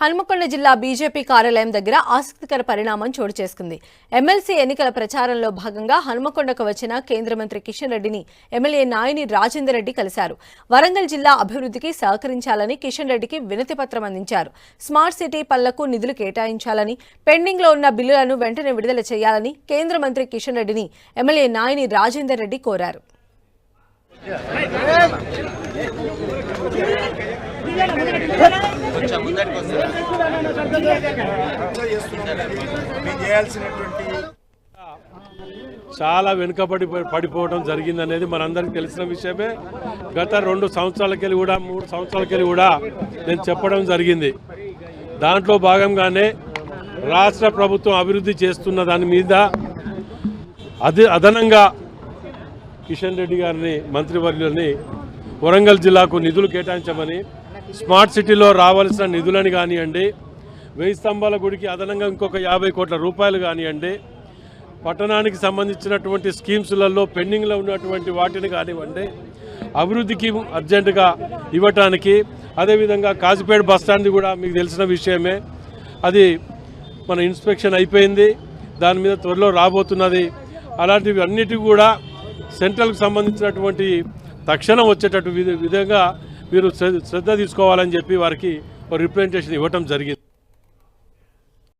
హన్మకొండ జిల్లా బీజేపీ కార్యాలయం దగ్గర ఆసక్తికర పరిణామం చోటు చేసుకుంది. ఎమ్మెల్సీ ఎన్నికల ప్రచారంలో భాగంగా హన్మకొండకు వచ్చిన కేంద్ర మంత్రి కిషన్ రెడ్డిని ఎమ్మెల్యే నాయని రాజేందర్ రెడ్డి కలిశారు. వరంగల్ జిల్లా అభివృద్ధికి సహకరించాలని కిషన్ రెడ్డికి వినతి పత్రం అందించారు. స్మార్ట్ సిటీ పనులకు నిధులు కేటాయించాలని పెండింగ్లో ఉన్న బిల్లులను వెంటనే విడుదల చేయాలని కేంద్ర మంత్రి కిషన్ రెడ్డిని ఎమ్మెల్యే నాయని రాజేందర్ రెడ్డి కోరారు. మేము చేయాల్సినటువంటి చాలా వెనుకబడి పడిపోవడం జరిగింది అనేది మనందరికి తెలిసిన విషయమే. గత రెండు సంవత్సరాలకెళ్ళి కూడా మూడు సంవత్సరాలకెళ్ళి కూడా నేను చెప్పడం జరిగింది. దాంట్లో భాగంగానే రాష్ట్ర ప్రభుత్వం అభివృద్ధి చేస్తున్న దాని మీద అది అదనంగా కిషన్ రెడ్డి గారిని మంత్రివర్యులని వరంగల్ జిల్లాకు నిధులు కేటాయించమని స్మార్ట్ సిటీలో రావాల్సిన నిధులను కానివ్వండి వెయ్యి స్తంభాల గుడికి అదనంగా ఇంకొక యాభై కోట్ల రూపాయలు కానివ్వండి పట్టణానికి సంబంధించినటువంటి స్కీమ్స్లలో పెండింగ్లో ఉన్నటువంటి వాటిని కానివ్వండి అభివృద్ధికి అర్జెంటుగా ఇవ్వటానికి అదేవిధంగా కాజిపేట బస్ స్టాండ్ కూడా మీకు తెలిసిన విషయమే. అది మన ఇన్స్పెక్షన్ అయిపోయింది దాని మీద త్వరలో రాబోతున్నది. అలాంటివి అన్నిటివి కూడా సెంట్రల్కి సంబంధించినటువంటి తక్షణం వచ్చేటట్టు విధంగా మీరు శ్రద్ధ తీసుకోవాలని చెప్పి వారికి రిప్రజెంటేషన్ ఇవ్వటం జరిగింది.